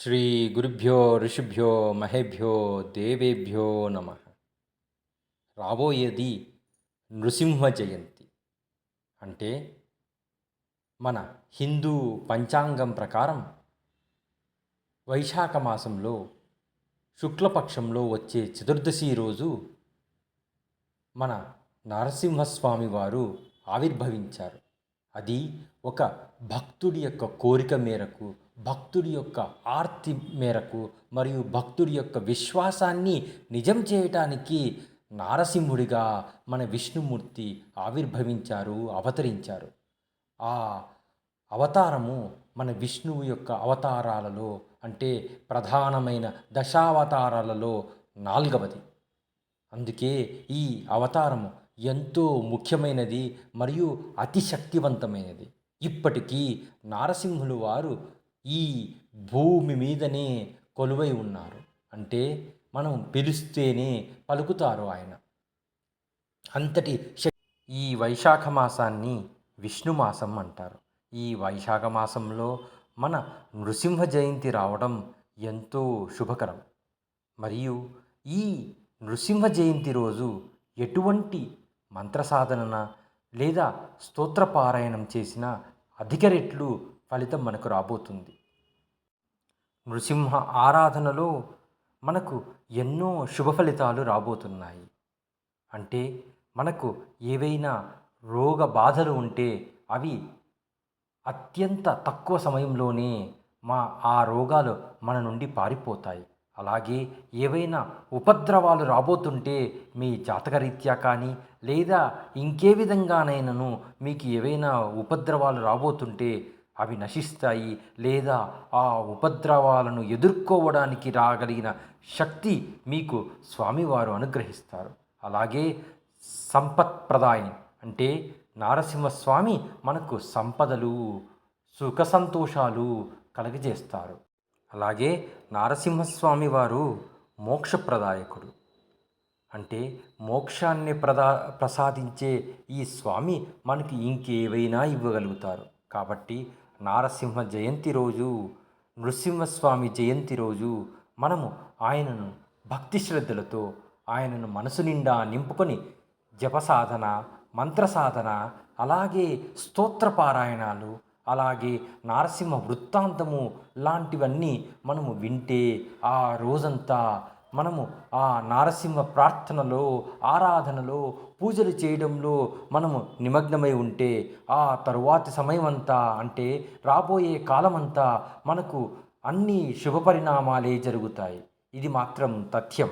శ్రీ గురుభ్యో ఋషిభ్యో మహేభ్యో దేవేభ్యో నమ. రాబోయేది నృసింహ జయంతి. అంటే మన హిందూ పంచాంగం ప్రకారం వైశాఖ మాసంలో శుక్లపక్షంలో వచ్చే చతుర్దశి రోజు మన నరసింహస్వామి వారు ఆవిర్భవించారు. అది ఒక భక్తుడి యొక్క కోరిక మేరకు భక్తుడి యొక్క ఆర్తి మేరకు మరియు భక్తుడి యొక్క విశ్వాసాన్ని నిజం చేయటానికి నారసింహుడిగా మన విష్ణుమూర్తి ఆవిర్భవించారు అవతరించారు. ఆ అవతారము మన విష్ణువు యొక్క అవతారాలలో అంటే ప్రధానమైన దశావతారాలలో నాలుగవది. అందుకే ఈ అవతారము ఎంతో ముఖ్యమైనది మరియు అతి శక్తివంతమైనది ఇప్పటికీ నారసింహులు వారు ఈ భూమి మీదనే కొలువై ఉన్నారు. అంటే మనం పిలిస్తేనే పలుకుతారు ఆయన. అంతటి ఈ వైశాఖ మాసాన్ని విష్ణు మాసం అంటారు. ఈ వైశాఖ మాసంలో మన నృసింహ జయంతి రావడం ఎంతో శుభకరం. మరియు ఈ నృసింహ జయంతి రోజు ఎటువంటి మంత్రసాధన లేదా స్తోత్రపారాయణం చేసిన అధిక రెట్లు ఫలితం మనకు రాబోతుంది. నృసింహ ఆరాధనలో మనకు ఎన్నో శుభ ఫలితాలు రాబోతున్నాయి. అంటే మనకు ఏవైనా రోగ బాధలు ఉంటే అవి అత్యంత తక్కువ సమయంలోనే మా ఆ రోగాలు మన నుండి పారిపోతాయి. అలాగే ఏవైనా ఉపద్రవాలు రాబోతుంటే మీ జాతకరీత్యా కానీ లేదా ఇంకే విధంగానైనాను మీకు ఏవైనా ఉపద్రవాలు రాబోతుంటే అవి నశిస్తాయి లేదా ఆ ఉపద్రవాలను ఎదుర్కోవడానికి రాగలిగిన శక్తి మీకు స్వామివారు అనుగ్రహిస్తారు. అలాగే సంపత్ప్రదాయం అంటే నారసింహస్వామి మనకు సంపదలు సుఖ సంతోషాలు కలగజేస్తారు. అలాగే నారసింహస్వామి వారు మోక్షప్రదాయకుడు. అంటే మోక్షాన్ని ప్రదా ప్రసాదించే ఈ స్వామి మనకి ఇంకేవైనా ఇవ్వగలుగుతారు. కాబట్టి నారసింహ జయంతి రోజు నృసింహస్వామి జయంతి రోజు మనము ఆయనను భక్తి శ్రద్ధలతో ఆయనను మనసు నిండా నింపుకొని జపసాధన మంత్ర సాధన అలాగే స్తోత్రపారాయణాలు అలాగే నారసింహ వృత్తాంతము లాంటివన్నీ మనము వింటే ఆ రోజంతా మనము ఆ నారసింహ ప్రార్థనలో ఆరాధనలో పూజలు చేయడంలో మనము నిమగ్నమై ఉంటే ఆ తరువాతి సమయం అంతా అంటే రాబోయే కాలమంతా మనకు అన్ని శుభ పరిణామాలే జరుగుతాయి. ఇది మాత్రం తథ్యం.